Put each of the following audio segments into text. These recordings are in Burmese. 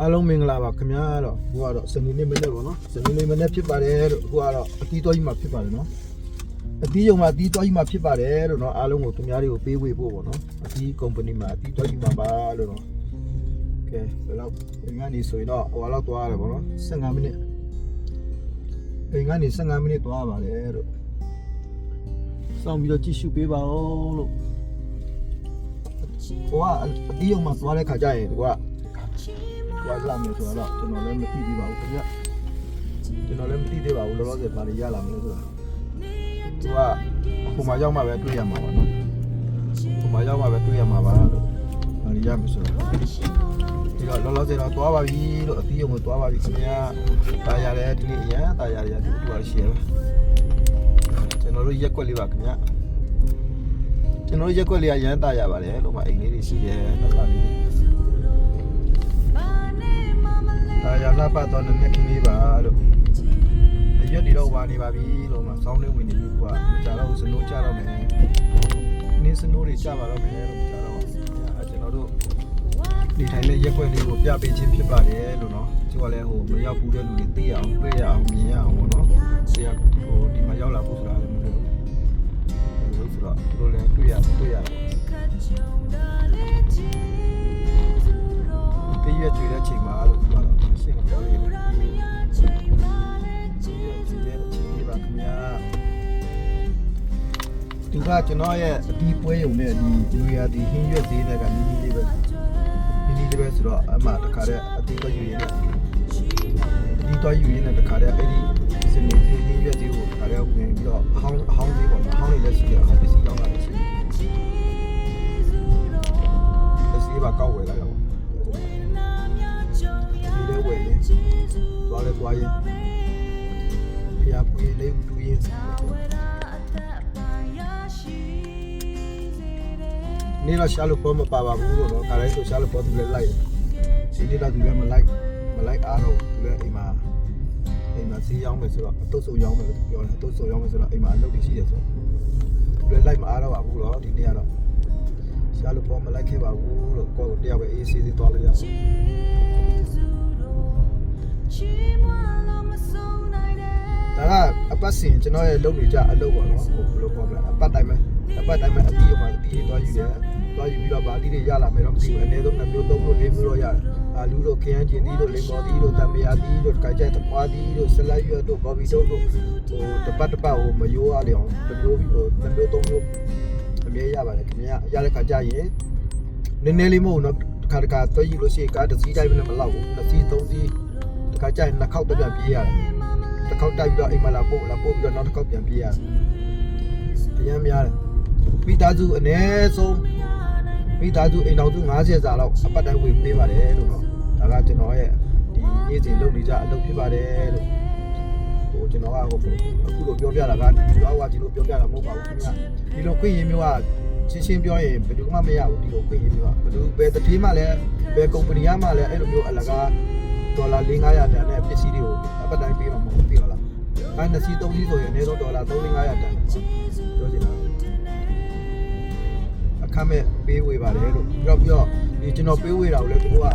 အားလုံးမင်္ဂလာပါခင်ဗျာတော့အခုကတော့စနေနေ့မနေ့ပေါ့နော်စနေနေ့မနေ့ဖြစ်ပါတယ်လို့အခုကတော့အတီးတော်ကြီးမှာဖြစ်ပါတယ်နော်အတီးရုံမှာအတီးတော်ကြီးမှာဖြစ်ပါတယ်လို့နော်အားလုံးကိုသူများတွေကိုပေးဝေဖို့ပေါ့နော်အတီးကုမ္ပဏီမှာအတီးတော်ကြီးမှာပါလို့နော်ကဲဘယ်တော့ငါနေဆိုရင်တော့ဟိုလောက်သွားရတယ်ပေါ့နော်15မိနစ်အိမ်ကနေ15မိနစ်သွားပါတယ်လို့စောင့်ပြီးတော့ကြည့်ရှုပေးပါဦးလို့ဟိုကအတီးရုံမှာသွားတဲ့ခါကျရင်ဒီက ဝါလာမယ်ဆိုတော့ကျွန်တော်လည်းမသိသေးပါဘူးခင်ဗျကျွန်တော်လည်းမသိသေးပါဘူးလောလောဆယ်ပါလေရလာမယ်ဆိုတာသူကဟိုမှာရောက်မှပဲတွေ့ရမှာပါနော်ဟိုမှာရောက်မှပဲတွေ့ရမှာပါလို့ပါလေရမယ်ဆိုတော့ဒီတော့လောလောဆယ်တော့သွားပါပြီလို့အတီးရုံကိုသွားပါပြီခင်ဗျတာရတယ်ဒီနေ့အရန်တာရတယ်ဒီတူပါရှိရပဲကျွန်တော်တို့ရက်ွက်လေးပါခင်ဗျကျွန်တော်တို့ရက်ွက်လေးကရန်တာရပါတယ်လို့မှအိမ်လေးတွေရှိတယ်နှစ်ပါးလေးတွေ ဒါရလာပတ်တော့လည်းခင်းလေးပါလို့အရွက်တွေတော့ဝါနေပါပြီလို့မှစောင်းလေးဝင်နေပြီကွာမကြတော့စနိုးကြတော့မယ်နင်းစနိုးတွေကြပါတော့မယ်လို့ကြတော့အဲကျွန်တော်တို့ဒီထိုင်လေးရက်ွက်လေးကိုပြပေးခြင်းဖြစ်ပါတယ်လို့နော်ဒီကလည်းဟိုမရောက်ဘူးတဲ့လူတွေသိရအောင်တွေ့ရအောင်မြင်ရအောင်ပေါ့နော်ဆရာဟိုဒီမှာရောက်လာဖို့ဆိုတာလည်းမလို့လို့ဆိုတော့သူတို့လည်းတွေ့ရတွေ့ရတယ်တည့်ရွက်ကြွေတဲ့ချိန်မှာလို့ပြောတော့ ရှင်းပြောရတယ်ဒီရဲ့ဒီရဲ့အချိန်လေးပါခင်ဗျာသူကကျွန်တော်ရဲ့အတီးပွဲရုံနဲ့ဒီလူရဒီဟင်းရွက်သေးတဲ့ကနီးနီးလေးပဲနီးနီးလေးပဲဆိုတော့အမှတခါတည်းအတီးပွဲယူရင်းနဲ့အတီးသွားယူရင်းနဲ့တခါတည်းအဲ့ဒီစနေသေးဟင်းရွက်သေးကိုတခါတည်းဝင်ပြီးတော့အဟောင်းအဟောင်းသေးပေါ့နော်အဟောင်းလေးလည်းရှိတယ်အဟောင်းပစ္စည်းရောက်လာတယ်ရှိတယ်ပစ္စည်းပါကောက်ဝယ်လာတော့ သွားလဲသွားရင်ဖျားပွေးလေးတူရင်နေတော့ရှာလို့ပေါ်မပါပါဘူးလို့တော့ခါတိုင်းဆိုရှာလို့ပေါ်သူလည်းလိုက်စီလေးတော့သူလည်းမလိုက်မလိုက်အားတော့သူလည်းအိမ်မှာအိမ်မှာစီးရောက်မယ်ဆိုတော့အတုတ်ဆုံရောက်မယ်လို့ပြောတယ်အတုတ်ဆုံရောက်မယ်ဆိုတော့အိမ်မှာအလုပ်တွေရှိတယ်ဆိုတော့သူလည်းလိုက်မအားတော့ပါဘူးတော့ဒီနေ့ကတော့ရှာလို့ပေါ်မလိုက်ခဲ့ပါဘူးလို့ကိုယ်ကိုတယောက်ပဲအေးဆေးဆေးသွားလိုက်ရတယ် ဒါကအပတ်စဉ်ကျွန်တော်ရဲ့လုပ်နေကြအလုပ်ပေါ့နော်ဟိုဘယ်လိုပြောမလဲအပတ်တိုင်းပဲအပတ်တိုင်းပဲအတီးရမှာအတီးသွားယူတယ်သွားယူပြီးတော့ဗာအတီးတွေရလာမယ်တော့မသိဘူးအနည်းဆုံး2မျိုး3မျိုး4မျိုးတော့ရတယ်အာလူတို့ခရမ်းကျင်သီးတို့လိမ္မော်သီးတို့တံမယာသီးတို့ကြိုက်ကြက်တပွားသီးတို့ဆလတ်ရွက်တို့ကော်ဖီတို့တို့ဟိုတပတ်တပတ်ဟိုမယိုးရလေအောင်တစ်မျိုးပြီးဟို2မျိုး3မျိုးအမြဲရပါတယ်ခင်ဗျာရတဲ့ခါကျရင်နည်းနည်းလေးမဟုတ်တော့တစ်ခါတစ်ခါတွဲယူလို့ရှိရင်ကားတစ်စီးတိုင်းပဲမလောက်ဘူးနှစ်စီးသုံးစီးတစ် ခါကျရင်နှစ်ခေါက်တက်ပြန်ပြေးရတယ်တစ်ခေါက်တိုက်ပြီးတော့အိမ်မလာပို့လာပို့ပြီးတော့နောက်တစ်ခေါက်ပြန်ပြေးရတယ်။အရင်များတယ်။မိသားစုအ ਨੇ ဆုံးမိသားစုအိမ်တော်စု90စာလောက်အပတ်တိုင်းဝင်ပေးပါတယ်လို့တော့ဒါကကျွန်တော်ရဲ့ဒီနေ့စဉ်လုပ်နေကြအလုပ်ဖြစ်ပါတယ်လို့ဟိုကျွန်တော်ကဟိုအခုလိုပြောပြတာကဒီလိုအဝါဒီလိုပြောပြတာမဟုတ်ပါဘူးခင်ဗျာဒီလိုခွင့်ရမျိုးကရှင်းရှင်းပြောရင်ဘယ်သူမှမရဘူးဒီလိုခွင့်ရမျိုးကဘယ်သူဘယ်တစ်ထေးမှလည်းဘယ်ကုမ္ပဏီကမှလည်းအဲ့လိုမျိုးအလကား ဒေါ်လာ4-500တန်တဲ့ပစ္စည်းတွေကိုအပတ်တိုင်းပေးမှာမဟုတ်ဘူးသိလားအဲ့နှစ်စီးသုံးစီးဆိုရင်အနည်းဆုံးဒေါ်လာ3500တန်ပြောချင်တာအခမဲ့ပေးဝေပါတယ်လို့ပြီးတော့ပြီးတော့ဒီကျွန်တော်ပေးဝေတာကိုလည်းသူတို့က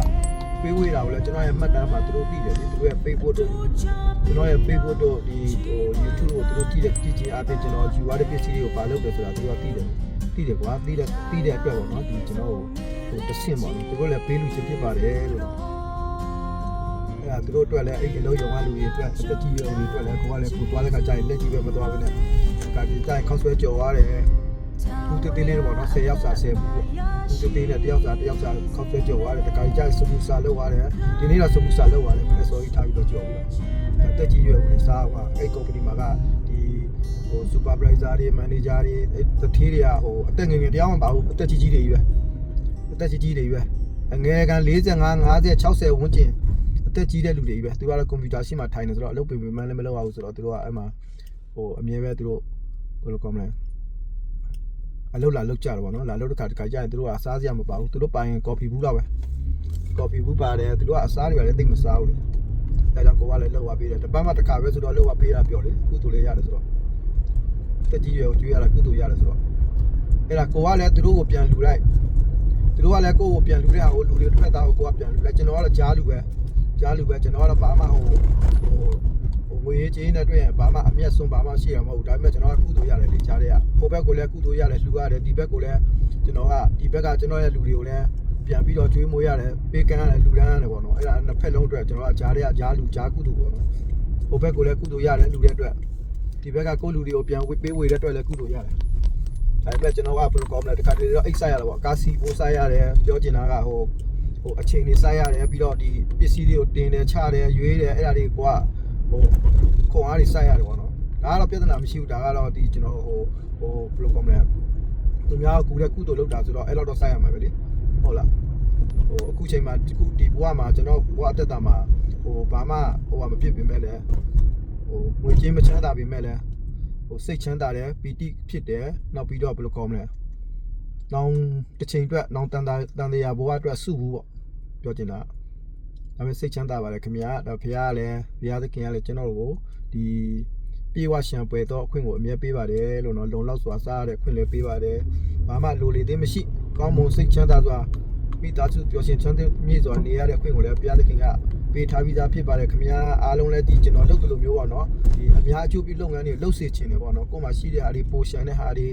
ပေးဝေတာကိုလည်းကျွန်တော်ရဲ့မှတ်တမ်းမှာသူတို့သိတယ်လေသူတို့ရဲ့ Facebook တို့ကျွန်တော်ရဲ့ Facebook တို့ဒီဟို YouTube ကိုသူတို့ကြည့်တဲ့ကြည့်ချင်းအပြင်ကျွန်တော်ယူရတဲ့ပစ္စည်းတွေကိုပါလုပ်တယ်ဆိုတာသူတို့ကသိတယ်သိတယ်ကွာသိတဲ့သိတဲ့အတွက်ပေါ့နော်ဒီကျွန်တော်ဟိုတဆင့်ပေါ့နော်သူတို့လည်းပေးလို့ချင်းဖြစ်ပါတယ်လို့ အဲ့ဒါသူတို့အတွက်လည်းအဲ့ဒီအလုံးရုံကလူတွေအတွက်အသက်ကြီးရုံတွေအတွက်လည်းကိုကလည်းကိုသွားတဲ့ခါကျရင်လက်ကြီးပဲမသွားဘဲနဲ့ကာဒီတိုင်းခေါက်ဆွဲကြော်ရတယ်သူတေးသေးလေးတော့ပေါ့နော်10ယောက်စာ10ဘူးပေါ့သူတေးသေးနဲ့တယောက်စာတယောက်စာခေါက်ဆွဲကြော်ရတယ်တခါကြီးကျရင်စမူစာလောက်ရတယ်ဒီနေ့တော့စမူစာလောက်ရတယ်မနေ့စောကြီးထားပြီးတော့ကြော်ပြီးတော့တက်ကြီးရွယ်ဝင်စားပါအဲ့ company မှာကဒီဟို supervisor တွေ manager တွေအဲ့တထေးတွေကဟိုအသက်ငယ်ငယ်တရားမှမပါဘူးအသက်ကြီးကြီးတွေကြီးပဲအသက်ကြီးကြီးတွေကြီးပဲအငယ်ကန်45 50 60ဝန်းကျင်အ သက်ကြီးတဲ့လူတွေကြီးပဲသူကတော့ကွန်ပျူတာရှိမှထိုင်နေဆိုတော့အလုပ်ပြင်မှန်းလည်းမလုပ်ရဘူးဆိုတော့သူတို့ကအဲ့မှာဟိုအမြဲပဲသူတို့ဘယ်လိုကောမလဲအလုပ်လာလုပ်ကြတယ်ပေါ့နော်လာလုပ်တစ်ခါတစ်ခါကြာရင်သူတို့ကအစားစရာမပါဘူးသူတို့ပိုင်ကော်ဖီဘူးတော့ပဲကော်ဖီဘူးပါတယ်သူတို့ကအစားတွေကလည်းသိမစားဘူးလေအဲကြောင့်ကိုကလည်းလောက်ပါပေးတယ်တပတ်မှတစ်ခါပဲဆိုတော့လောက်ပါပေးတာပြောတယ်ကုသိုလ်လေးရတယ်ဆိုတော့တက်ကြီးရွယ်ကိုကျွေးရတာကုသိုလ်ရတယ်ဆိုတော့အဲ့ဒါကိုကလည်းသူတို့ကိုပြန်လူလိုက်သူတို့ကလည်းကိုယ့်ကိုပြန်လူတဲ့ဟာကိုလူတွေတစ်ဖက်သားကိုကိုကပြန်လူလဲကျွန်တော်ကတော့ကြားလူပဲ ကြားလူပဲကျွန်တော်ကတော့ဘာမှဟိုဟိုဟိုငွေရေးချင်းနဲ့တွေ့ရင်ဘာမှအမျက်ဆုံးဘာမှရှိရမဟုတ်ဘူးဒါပေမဲ့ကျွန်တော်ကကုသိုလ်ရတယ်လေကြားတဲ့ကဟိုဘက်ကိုလည်းကုသိုလ်ရတယ်လှူရတယ်ဒီဘက်ကိုလည်းကျွန်တော်ကဒီဘက်ကကျွန်တော်ရဲ့လူတွေကိုလည်းပြန်ပြီးတော့ကျွေးမွေးရတယ်ပေးကမ်းရတယ်လူဒန်းရတယ်ပေါ့နော်အဲ့ဒါနှစ်ဖက်လုံးအတွက်ကျွန်တော်ကကြားတဲ့ကကြားလူကြားကုသိုလ်ပေါ့နော်ဟိုဘက်ကိုလည်းကုသိုလ်ရတယ်လူတဲ့အတွက်ဒီဘက်ကကိုယ့်လူတွေကိုပြန်ဝေးပေးဝေတဲ့အတွက်လည်းကုသိုလ်ရတယ်ဒါပေမဲ့ကျွန်တော်ကဘယ်လိုကောမလဲတခါတလေတော့အိတ်ဆိုင်ရတာပေါ့ကာစီပိုးဆိုင်ရတယ်ပြောချင်တာကဟို ဟိုအချိန်တွေဆိုင်ရတယ်ပြီးတော့ဒီပစ္စည်းတွေကိုတင်တယ်ချတယ်ရွေးတယ်အဲ့ဒါတွေကဟိုခွန်အားတွေဆိုင်ရတယ်ပေါ့နော်ဒါကတော့ပြဿနာမရှိဘူးဒါကတော့ဒီကျွန်တော်ဟိုဟိုဘယ်လိုကောမလဲသူများကကူတဲ့ကုသိုလ်လုပ်တာဆိုတော့အဲ့လောက်တော့ဆိုင်ရမှာပဲလေဟုတ်လားဟိုအခုချိန်မှာဒီခုဒီဘဝမှာကျွန်တော်ဘဝအသက်တာမှာဟိုဘာမှဟိုကမဖြစ်ပြင်မဲ့လဲဟိုငွေချင်းမချမ်းသာပြင်မဲ့လဲဟိုစိတ်ချမ်းသာတယ်ပီတိဖြစ်တယ်နောက်ပြီးတော့ဘယ်လိုကောင်းမလဲ။နောင်တစ်ချိန်အတွက်နောင်တန်တာတန်တရားဘဝအတွက်စုဘူးပေါ့ ပြောချင်တာ။ဒါပေမဲ့စိတ်ချမ်းသာပါတယ်ခင်ဗျာ။ဒါဖခင်ကလည်းဘုရားသခင်ကလည်းကျွန်တော်တို့ကိုဒီပြေဝရှံပွဲတော့အခွင့်ကိုအမြဲပေးပါတယ်လို့နော်လုံလောက်စွာစားရတဲ့ခွင့်လည်းပေးပါတယ်။ဘာမှလိုလေသေးမရှိကောင်းမွန်စိတ်ချမ်းသာစွာမိသားစုပျော်ရွှင်ချမ်းသာမြင့်စွာနေရတဲ့အခွင့်ကိုလည်းဘုရားသခင်ကပေးထားပြီးသားဖြစ်ပါတယ်ခင်ဗျာအားလုံးလည်းဒီကျွန်တော်လုပ်တယ်လို့မျိုးပေါ့နော်ဒီအများအကျိုးပြုလုပ်ငန်းတွေလုပ်စေချင်တယ်ပေါ့နော်ကိုယ်မှာရှိတဲ့ဟာတွေပိုရှန်တဲ့ဟာတွေ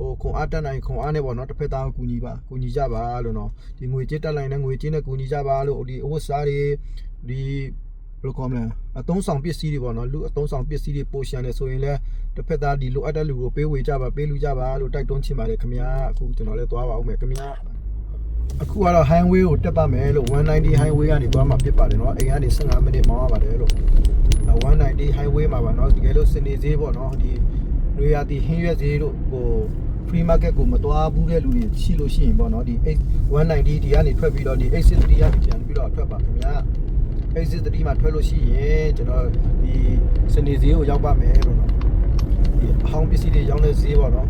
ဟိုခွန်အားတက်နိုင်ခွန်အားနဲ့ပေါ့နော်တစ်ဖက်သားကိုကူညီပါကူညီကြပါလို့နော်ဒီငွေကြေးတက်နိုင်တဲ့ငွေကြေးနဲ့ကူညီကြပါလို့ဒီအဝတ်စားတွေဒီဘယ်လိုကောင်းလဲအသုံးဆောင်ပစ္စည်းတွေပေါ့နော်လူအသုံးဆောင်ပစ္စည်းတွေပို့ရှံတယ်ဆိုရင်လည်းတစ်ဖက်သားဒီလိုအပ်တဲ့လူကိုပေးဝေကြပါပေးလူကြပါလို့တိုက်တွန်းချင်ပါတယ်ခင်ဗျာအခုကျွန်တော်လည်းသွားပါဦးမယ်ခင်ဗျာအခုကတော့ highway ကိုတက်ပါမယ်လို့190 highway ကနေသွားမှာဖြစ်ပါတယ်နော်အိမ်ကနေ15မိနစ်မောင်းရပါတယ်လို့190 highway မှာပါနော်တကယ်လို့စနေဈေးပေါ့နော်ဒီရွေရာတီဟင်းရွက်ဈေးတို့ဟို free market ကိုမသွားဘူးတဲ့လူတွေရှိလို့ရှိရင်ပေါ့နော်ဒီ190ဒီကနေထွက်ပြီးတော့ဒီ863ကနေပြန်ပြီးတော့ထွက်ပါခင်ဗျာ863မှာထွက်လို့ရှိရင်ကျွန်တော်ဒီစနေဈေးကိုရောက်ပါမယ်ပေါ့နော်ဒီအဟောင်းပစ္စည်းတွေရောင်းတဲ့ဈေးပေါ့နော်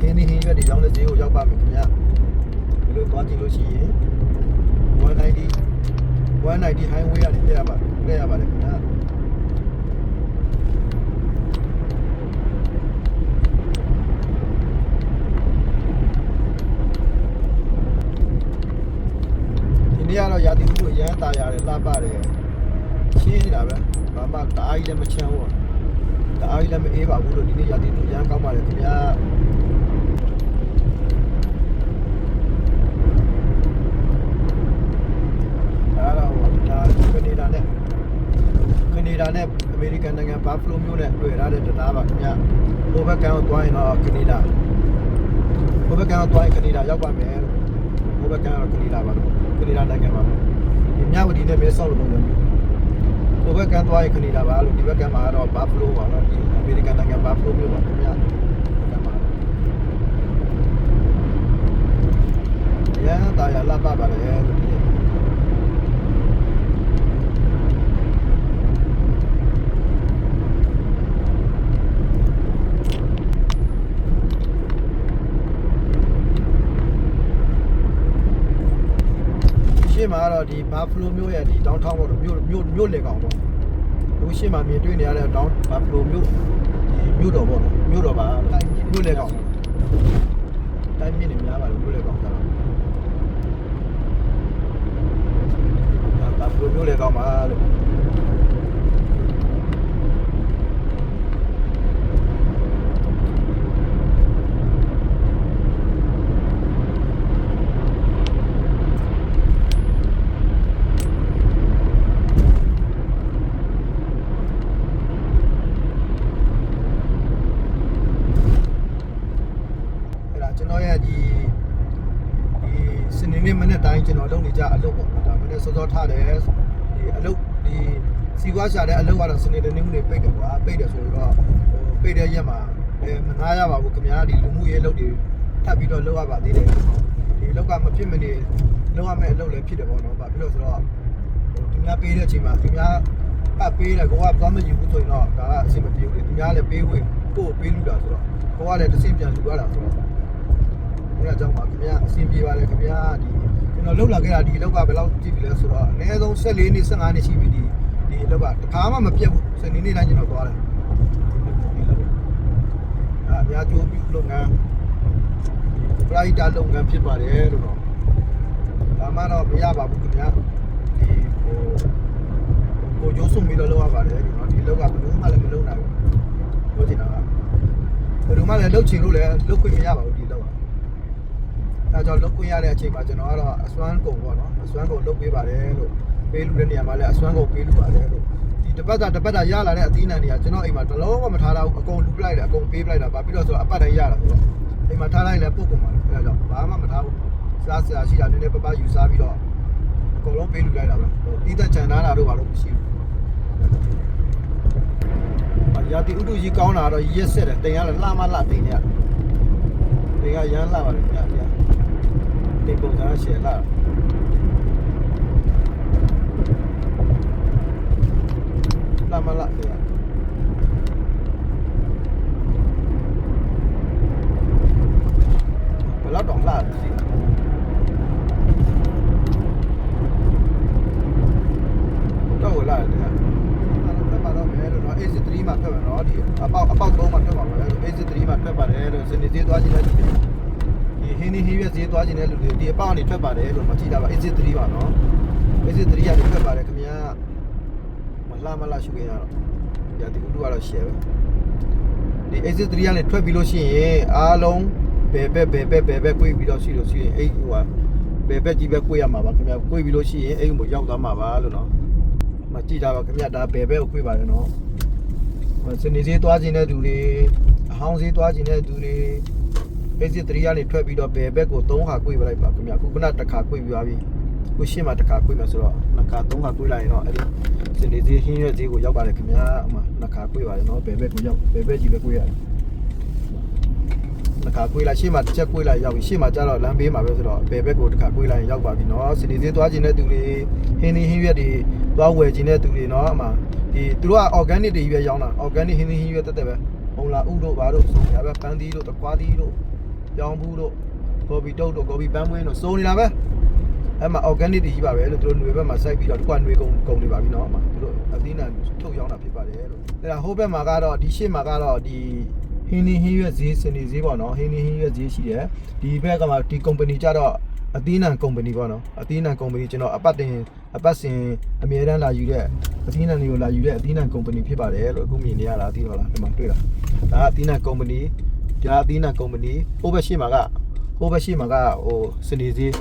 ဟင်းဒီဟင်းရွက်တွေရောင်းတဲ့ဈေးကိုရောက်ပါမယ်ခင်ဗျာဒီလိုသွားကြည့်လို့ရှိရင်190 190 highway ကနေပြရပါပြရပါတယ် တာရတယ်လှပတယ်ရှင်းနေတာပဲဘာမှတအားကြီးလည်းမချမ်းဘူးတအားကြီးလည်းမအေးပါဘူးလို့ဒီနေ့ရာသီတို့ရမ်းကောင်းပါတယ်ခင်ဗျာအဲ့တော့ဒါကနေဒါနဲ့ကနေဒါနဲ့အမေရိကန်နိုင်ငံဘာဖလိုမြို့နဲ့တွေ့ရတဲ့တရားပါခင်ဗျာဟိုဘက်ကန်ကိုသွားရင်တော့ကနေဒါဟိုဘက်ကန်ကိုသွားရင်ကနေဒါရောက်ပါမယ်ဟိုဘက်ကန်ကကနေဒါပါကနေဒါနိုင်ငံပါ မြဝတီနဲ့ပဲဆောက်လို့မဟုတ်ဘူးဟိုဘက်ကန်တွိုင်းကနေဒါပါလို့ဒီဘက်ကန်မှာတော့ဘာဖလိုပါတော့ဒီအမေရိကန်နိုင်ငံဘာဖလိုမြို့ပါခင်ဗျကန်ပါရန်တာရလာပါပါလေလို့ဒီ ရှေ့မှာက တော့ဒီဘာဖလိုမျိုးရဲ့ဒီဒေါင်းထောင်းပေါ့မြို့မြို့မြို့လေကောင်ပေါ့ဒီရှေ့မှာမြင်တွေ့နေရတဲ့ဒေါင်းဘာဖလိုမျိုးဒီမြို့တော်ပေါ့မြို့တော်ပါမြို့လေကောင်တိုင်းမြင့်နေများပါလို့မြို့လေကောင်ကတော့ဒါဘာဖလိုမြို့လေကောင်ပါလို့အဲ့ဒါကျွန်တော်ရဲ့ဒီဒီစနေနေ့မနေ့ တိုင်းကျွန်တော်လုပ်နေကြအလုပ်ပေါ့ဒါမနေ့စောစောထားတယ်ဒီအလုပ်ဒီစီကွာရှာတဲ့အလုပ်ကတော့စနေနေ့နေ့ပိတ်တယ်ကွာပိတ်တယ်ဆိုတော့ဟိုပိတ်တဲ့ရက်မှာအဲမနာရပါဘူးခင်ဗျားဒီလူမှုရေးအလုပ်တွေထပ်ပြီးတော့လုပ်ရပါသေးတယ်ဒီအလုပ်ကမဖြစ်မနေလုပ်ရမယ့်အလုပ်လည်းဖြစ်တယ်ပေါ့နော်ဘာဖြစ်လို့ဆိုတော့ဟိုသူများပေးတဲ့အချိန်မှာသူများအပ်ပေးတယ်ကိုကသွားမယူဘူးဆိုရင်တော့ဒါကအဆင်မပြေဘူးလေသူများလည်းပေးဝင်ကိုယ်ပေးလူတာဆိုတော့ကိုကလည်းတစ်ဆင့်ပြန်လူရတာဆိုတော့အဲ့ဒါကြောင့်ပါခင်ဗျာအဆင်ပြေပါတယ်ခင်ဗျာဒီ ကျွန်တော်လှုပ်လာခဲ့တာဒီလောက်ကဘယ်လောက်ကြည့်ပြီလဲဆိုတော့အနည်းဆုံး14နှစ်15နှစ်ရှိပြီဒီဒီလောက်ကတခါမှမပြတ်ဘူးစနေနေ့တိုင်းကျွန်တော်သွားတယ်အာအများကျိုးပြုလုပ်ငန်းပရိုက်တာလုပ်ငန်းဖြစ်ပါတယ်လို့တော့ဘာမှတော့မရပါဘူးခင်ဗျာဒီဟိုကိုကျိုးစုံပြီးတော့လောက်ရပါတယ်ဒီနော်ဒီလောက်ကဘယ်သူမှလည်းမလုပ်နိုင်ဘူးပြောချင်တာကဘယ်သူမှလည်းလုပ်ချင်လို့လည်းလုပ်ခွင့်မရပါဘူးဒီလောက်က အဲကြောင့်လုပ်ခွင့်ရတဲ့အချိန်မှာကျွန်တော်ကတော့အစွမ်းကုန်ပေါ့နော်အစွမ်းကုန်လုပ်ပေးပါတယ်လို့ပေးလူတဲ့နေရာမှာလည်းအစွမ်းကုန်ပေးလူပါတယ်လို့ဒီတပတ်တာတပတ်တာရလာတဲ့အသီးနှံတွေကကျွန်တော်အိမ်မှာတလုံးမှမထားတော့ဘူးအကုန်လူပလိုက်တယ်အကုန်ပေးပလိုက်တာဘာဖြစ်လို့ဆိုတော့အပတ်တိုင်းရတာဆိုတော့အိမ်မှာထားလိုက်လည်းပုတ်ကုန်ပါလေအဲဒါကြောင့်ဘာမှမထားဘူးစားစရာရှိတာနည်းနည်းပပယူစားပြီးတော့အကုန်လုံးပေးလူလိုက်တာပဲဟိုတီးသက်ချန်ထားတာတော့ဘာလို့မရှိဘူးရာတီဥတုကြီးကောင်းတာတော့ရက်ဆက်တယ်တင်ရလှမလှတင်ရတင်ရရမ်းလှပါတယ်ခင်ဗျာ တင်ပုံစံရှယ်လှလှမလှတင်ရဘယ်တော့တော့လှတယ်စီတော့လှတယ်ခင်ဗျာ ဖက်ပါတော့မယ်လို့နော် AC3 မှာဖက်ပါနော်ဒီအပေါက်အပေါက်3မှာဖက်ပါမယ်လို့ AC3 မှာဖက်ပါတယ်လို့စနေသေးသွားခြင်းတဲ့လူတွေဒီဟင်း နေဟင်းရွက်သေးသွားခြင်းတဲ့လူတွေဒီအပေါက်ကနေဖက်ပါတယ်လို့မကြည့်တာပါ AC3 ပါနော် AC3 ကနေဖက်ပါတယ်ခင်ဗျာမလှမလှရှုရတော့ရာဒီဥတုကတော့ share ပဲဒီ AC3 ကနေထွက်ပြီးလို့ရှိရင်အားလုံးဘယ်ဘက်ဘယ်ဘက်ဘယ်ဘက်ကိုပြီးတော့ရှိလို့ရှိရင်အဲ့ဟိုဟာဘယ်ဘက်ကြီးပဲကိုရမှာပါခင်ဗျာကိုပြီးလို့ရှိရင်အဲ့ကိုရောက်သွားမှာပါလို့နော်မကြည့်တာပါခင်ဗျဒါဘယ်ဘက်ကိုခွေးပါလဲနော်စနေစေးသွားခြင်းတဲ့သူတွေအဟောင်းစေးသွားခြင်းတဲ့သူတွေ အဲ့ဒီ3ကနေထွက်ပြီးတော့ဘယ်ဘက်ကို3ခါခွေးပလိုက်ပါခင်ဗျခုခုနတစ်ခါခွေးပြီးသွားပြီခုရှင်းမှာတစ်ခါခွေးမှာဆိုတော့နှစ်ခါ3ခါခွေးလိုက်ရင်တော့အဲ့ဒီစနေစေးဟင်းရွက်စေးကိုရောက်ပါတယ်ခင်ဗျာအမနှစ်ခါခွေးပါတယ်နော်ဘယ်ဘက်ကိုရောက်ဘယ်ဘက်ကြီးပဲခွေးရတယ်တစ်ခါခွေးလိုက်ရှေ့မှာတစ်ချက်ခွေးလိုက်ရောက်ပြီရှေ့မှာကျတော့လမ်းဘေးမှာပဲဆိုတော့ဘယ်ဘက်ကိုတစ်ခါခွေးလိုက်ရင်ရောက်ပါပြီနော်စနေစေးသွားခြင်းတဲ့သူတွေဟင်းနေဟင်းရွက်တွေသွားဝယ်ခြင်းတဲ့သူတွေနော်အမဒီသူတို့က organic တွေကြီးပဲရောင်းတာ organic ဟင်းနေဟင်းရွက်တက်တက်ပဲပုံလာဥတို့ဘာတို့ဆိုရပဲပန်းသီးတို့တကွားသီးတို့ ကြောင်ဘူးတို့ကော်ပီတုတ်တို့ကော်ပီပန်းမွေးတို့စိုးနေတာပဲအဲ့မှာ organic တွေကြီးပါပဲလို့သူတို့ຫນွေဘက်မှာစိုက်ပြီးတော့ဒီကွာຫນွေကုန်ကုန်နေပါပြီနော်အမသူတို့အသီးနှံထုတ်ရောင်းတာဖြစ်ပါတယ်လို့အဲ့ဒါဟိုဘက်မှာကတော့ဒီရှေ့မှာကတော့ဒီဟင်းနေဟင်းရွက်ဈေးစနေဈေးပေါ့နော်ဟင်းနေဟင်းရွက်ဈေးရှိတယ်ဒီဘက်ကမှဒီ company ကြတော့အသီးနှံ company ပေါ့နော်အသီးနှံ company ကျွန်တော်အပတ်တင်အပတ်စဉ်အမြဲတမ်းလာယူတဲ့အသီးနှံတွေကိုလာယူတဲ့အသီးနှံ company ဖြစ်ပါတယ်လို့အခုမြင်နေရတာသိပါလားဒီမှာတွေ့လားဒါကအသီးနှံ company ဒါအသီးနှံ company ဟိုဘက်ရှိမှာကဟိုဘက်ရှိမှာကဟိုစနေဈေး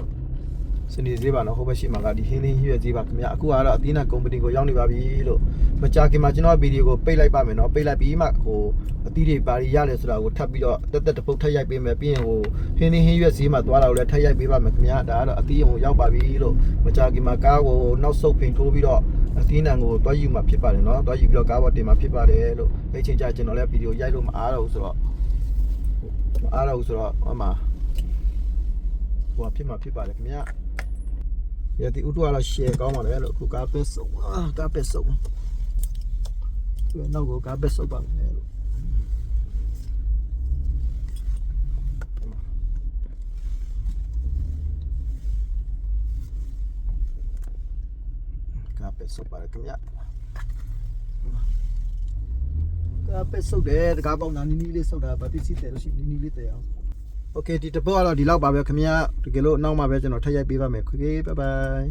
စနေဈေးပါနော်ဟိုဘက်ရှိမှာကဒီဟင်းလေးရွက်ဈေးပါခင်ဗျအခုကတော့အသီးနှံ company ကိုရောက်နေပါပြီလို့မကြခင်မှာကျွန်တော်ဗီဒီယိုကိုပိတ်လိုက်ပါမယ်နော်ပိတ်လိုက်ပြီးမှဟိုအသီးတွေပါရီရတယ်ဆိုတာကိုထပ်ပြီးတော့တက်တက်တပုတ်ထပ်ရိုက်ပေးမယ်ပြီးရင်ဟိုဟင်းလေးဟင်းရွက်ဈေးမှာသွားတာကိုလည်းထပ်ရိုက်ပေးပါမယ်ခင်ဗျဒါကတော့အသီးရုံရောက်ပါပြီလို့မကြခင်မှာကားကိုနောက်ဆုတ်ဖိန်ထိုးပြီးတော့အသီးနှံကိုတွားယူမှာဖြစ်ပါတယ်နော်တွားယူပြီးတော့ကားပေါ်တင်မှာဖြစ်ပါတယ်လို့အဲ့ချိန်ကျကျွန်တော်လည်းဗီဒီယိုရိုက်လို့မအားတော့ဘူးဆိုတော့မ အားတော့ဘူးဆိုတော့ဟိုမှာဟိုဖြစ်မှာဖြစ်ပါတယ်ခင်ဗျရတီဥတူကတော့ share ကောင်းပါလေလို့အခုကားပက်စုံအာကားပက်စုံသူကနောက်ကိုကားပက်စုံပါမယ်လို့ကားပက်စုံပါလေခင်ဗျကား ပက်စုံတယ်တကားပေါက်နာနီနီလေးစုံတာဗတိစီတယ်လို့ရှိနီနီလေးတယ်အောင် โอเคဒီတပုတ်ကတော့ဒီလောက်ပါပဲခင်ဗျာတကယ်လို့နောက်မှပဲကျွန်တော်ထပ်ရိုက်ပေးပါမယ်โอเคဘိုင်ဘိုင်